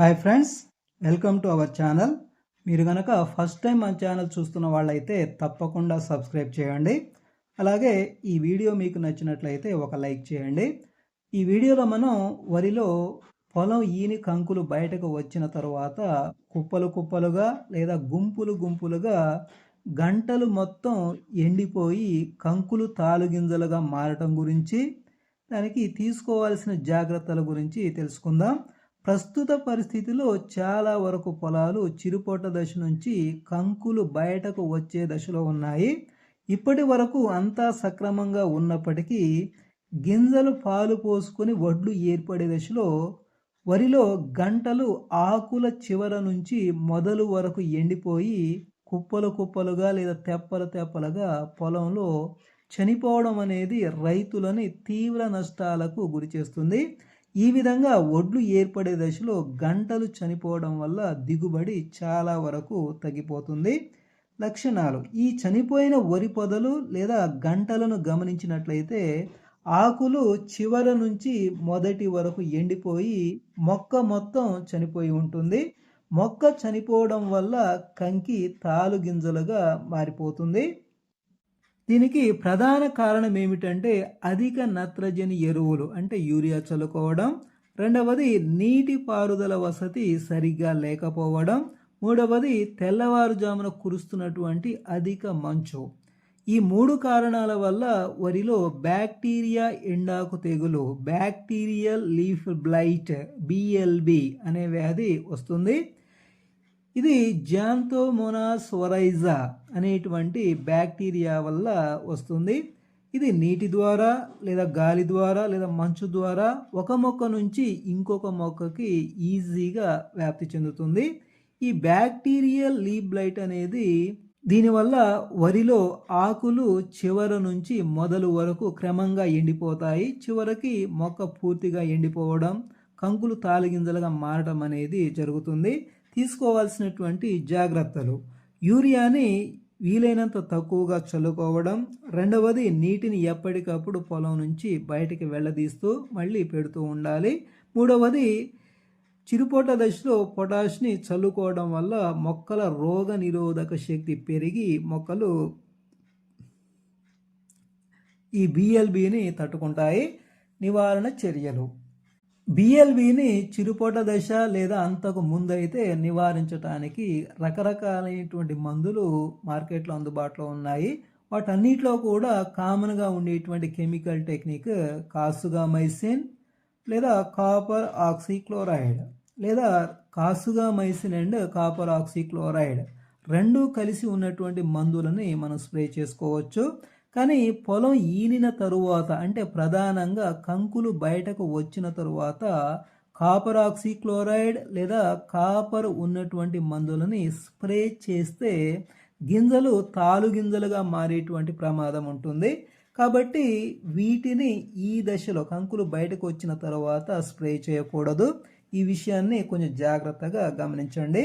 Hi friends welcome to our channel మీరు కనుక first time మన ఛానల్ చూస్తున్న వాళ్ళైతే తప్పకుండా సబ్స్క్రైబ్ చేయండి. అలాగే ఈ వీడియో మీకు నచ్చినట్లయితే ఒక లైక్ చేయండి. ఈ వీడియోలో మనం వరిలో పొలం ఈని కంకులు బయటకు వచ్చిన తర్వాత కుప్పలు కుప్పలుగా లేదా గుంపులు గుంపులుగా గంటలు మొత్తం ఎండిపోయి కంకులు తాలుగింజలుగా మారటం గురించి దానికి తీసుకోవాల్సిన జాగ్రత్తల గురించి తెలుసుకుందాం. ప్రస్తుత పరిస్థితిలో చాలా వరకు పొలాలు చిరుపోట దశ నుంచి కంకులు బయటకు వచ్చే దశలో ఉన్నాయి. ఇప్పటి వరకు అంతా సక్రమంగా ఉన్నప్పటికీ గింజలు పాలు పోసుకొని వడ్లు ఏర్పడే దశలో వరిలో గంటలు ఆకుల చివర నుంచి మొదలు వరకు ఎండిపోయి కుప్పలు కుప్పలుగా లేదా తెప్పలు తెప్పలుగా పొలంలో చనిపోవడం అనేది రైతులని తీవ్ర నష్టాలకు గురి చేస్తుంది. ఈ విధంగా ఒడ్లు ఏర్పడే దశలో గంటలు చనిపోవడం వల్ల దిగుబడి చాలా వరకు తగ్గిపోతుంది. లక్షణాలు. ఈ చనిపోయిన వరి పొదలు లేదా గంటలను గమనించినట్లయితే ఆకులు చివర నుంచి మొదటి వరకు ఎండిపోయి మొక్క మొత్తం చనిపోయి ఉంటుంది. మొక్క చనిపోవడం వల్ల కంకి తాలు గింజలుగా మారిపోతుంది. దీనికి ప్రధాన కారణం ఏమిటంటే అధిక నత్రజని ఎరువులు అంటే యూరియా చల్లుకోవడం. రెండవది నీటి పారుదల వసతి సరిగ్గా లేకపోవడం. మూడవది తెల్లవారుజామున కురుస్తున్నటువంటి అధిక మంచు. ఈ మూడు కారణాల వల్ల వరిలో బ్యాక్టీరియా ఎండాకు తెగులు బ్యాక్టీరియల్ లీఫ్ బ్లైట్ బిఎల్బి అనే వ్యాధి వస్తుంది. ఇది జాంతోమోనాస్ వరైజా అనేటువంటి బ్యాక్టీరియా వల్ల వస్తుంది. ఇది నీటి ద్వారా లేదా గాలి ద్వారా లేదా మంచు ద్వారా ఒక మొక్క నుంచి ఇంకొక మొక్కకి ఈజీగా వ్యాప్తి చెందుతుంది. ఈ బ్యాక్టీరియల్ లీబ్లైట్ అనేది దీనివల్ల వరిలో ఆకులు చివర నుంచి మొదలు వరకు క్రమంగా ఎండిపోతాయి. చివరికి మొక్క పూర్తిగా ఎండిపోవడం కంకులు తాలిగింజలుగా మారడం అనేది జరుగుతుంది. తీసుకోవాల్సినటువంటి జాగ్రత్తలు. యూరియాని వీలైనంత తక్కువగా చల్లుకోవడం. రెండవది నీటిని ఎప్పటికప్పుడు పొలం నుంచి బయటికి వెళ్ళదీస్తూ మళ్ళీ పెడుతూ ఉండాలి. మూడవది చిరుపోట దశలో పొటాష్ని చల్లుకోవడం వల్ల మొక్కల రోగ నిరోధక శక్తి పెరిగి మొక్కలు ఈ బిఎల్బిని తట్టుకుంటాయి. నివారణ చర్యలు. బిఎల్బిని చిరుపోట దశ లేదా అంతకు ముందైతే నివారించడానికి రకరకాలైనటువంటి మందులు మార్కెట్లో అందుబాటులో ఉన్నాయి. వాటన్నిటిలో కూడా కామన్గా ఉండేటువంటి కెమికల్ టెక్నిక్ కాసుగా మైసిన్ లేదా కాపర్ ఆక్సిక్లోరైడ్ లేదా kasugamycin and copper oxychloride. రెండు కలిసి ఉన్నటువంటి మందులని మనం స్ప్రే చేసుకోవచ్చు. కానీ పొలం ఈనిన తరువాత అంటే ప్రధానంగా కంకులు బయటకు వచ్చిన తరువాత కాపర్ ఆక్సిక్లోరైడ్ లేదా కాపర్ ఉన్నటువంటి మందులని స్ప్రే చేస్తే గింజలు తాలు గింజలుగా మారేటువంటి ప్రమాదం ఉంటుంది. కాబట్టి వీటిని ఈ దశలో కంకులు బయటకు వచ్చిన తర్వాత స్ప్రే చేయకూడదు. ఈ విషయాన్ని కొంచెం జాగ్రత్తగా గమనించండి.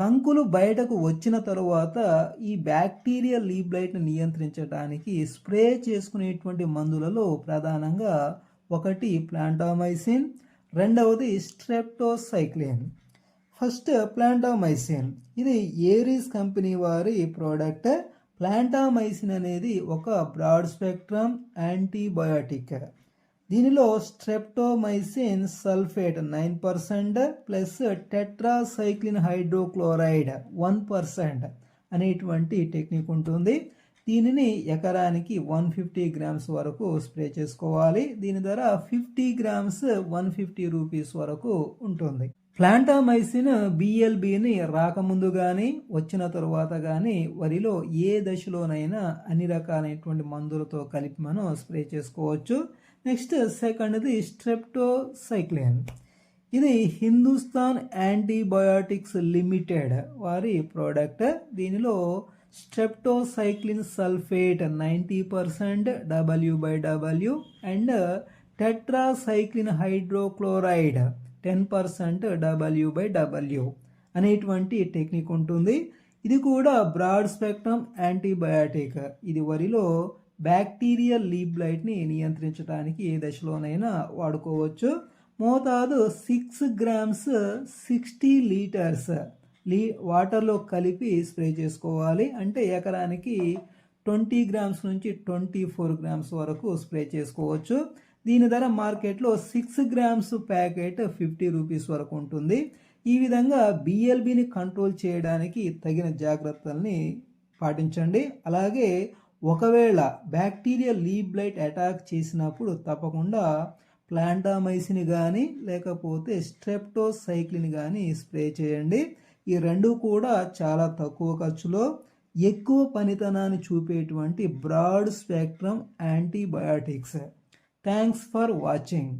కంకులు బయటకు వచ్చిన తరువాత ఈ బ్యాక్టీరియా లీబ్లైట్ని నియంత్రించడానికి స్ప్రే చేసుకునేటువంటి మందులలో ప్రధానంగా ఒకటి ప్లాంటామైసిన్ రెండవది స్ట్రెప్టోసైక్లిన్. First plantomycin. ఇది ఏరీస్ కంపెనీ వారి ప్రోడక్ట్. ప్లాంటామైసిన్ అనేది ఒక బ్రాడ్ స్పెక్ట్రమ్ యాంటీబయాటిక్. దీనిలో streptomycin sulphate nine percent plus tetracycline hydrochloride one percent అనేటువంటి టెక్నిక్ ఉంటుంది. దీనిని ఎకరానికి వన్ ఫిఫ్టీ గ్రామ్స్ వరకు స్ప్రే చేసుకోవాలి. దీని ధర fifty grams one fifty rupees వరకు ఉంటుంది. ప్లాంటామైసిన్ బిఎల్బిని రాకముందు కానీ వచ్చిన తరువాత కానీ వరిలో ఏ దశలోనైనా అన్ని రకాలైనటువంటి మందులతో కలిపి మనం స్ప్రే చేసుకోవచ్చు. నెక్స్ట్ సెకండ్ది స్ట్రెప్టోసైక్లిన్. ఇది హిందుస్థాన్ యాంటీబయాటిక్స్ లిమిటెడ్ వారి ప్రోడక్ట్. దీనిలో streptocycline sulphate ninety percent W by W and tetracycline hydrochloride ten percent W by W అనేటువంటి టెక్నిక్ ఉంటుంది. ఇది కూడా బ్రాడ్ స్పెక్ట్రమ్ యాంటీబయాటిక్. ఇది వరిలో బ్యాక్టీరియల్ లీబ్ లైట్ని నియంత్రించడానికి ఏ దశలోనైనా వాడుకోవచ్చు. మోతాదు సిక్స్ గ్రామ్స్ సిక్స్టీ లీటర్స్ లీ వాటర్లో కలిపి స్ప్రే చేసుకోవాలి. అంటే ఎకరానికి ట్వంటీ గ్రామ్స్ నుంచి ట్వంటీ ఫోర్ గ్రామ్స్ వరకు స్ప్రే చేసుకోవచ్చు. దీని ధర మార్కెట్లో six grams packet fifty rupees వరకు ఉంటుంది. ఈ విధంగా బిఎల్బిని కంట్రోల్ చేయడానికి తగిన జాగ్రత్తల్ని పాటించండి. అలాగే ఒకవేళ బ్యాక్టీరియా లీవ్ బ్లైట్ అటాక్ చేసినప్పుడు తప్పకుండా ప్లాంటామైసిన్ కానీ లేకపోతే స్ట్రెప్టోసైక్లిన్ కానీ స్ప్రే చేయండి. ఈ రెండు కూడా చాలా తక్కువ ఖర్చులో ఎక్కువ పనితనాన్ని చూపేటువంటి broad spectrum antibiotics thanks for watching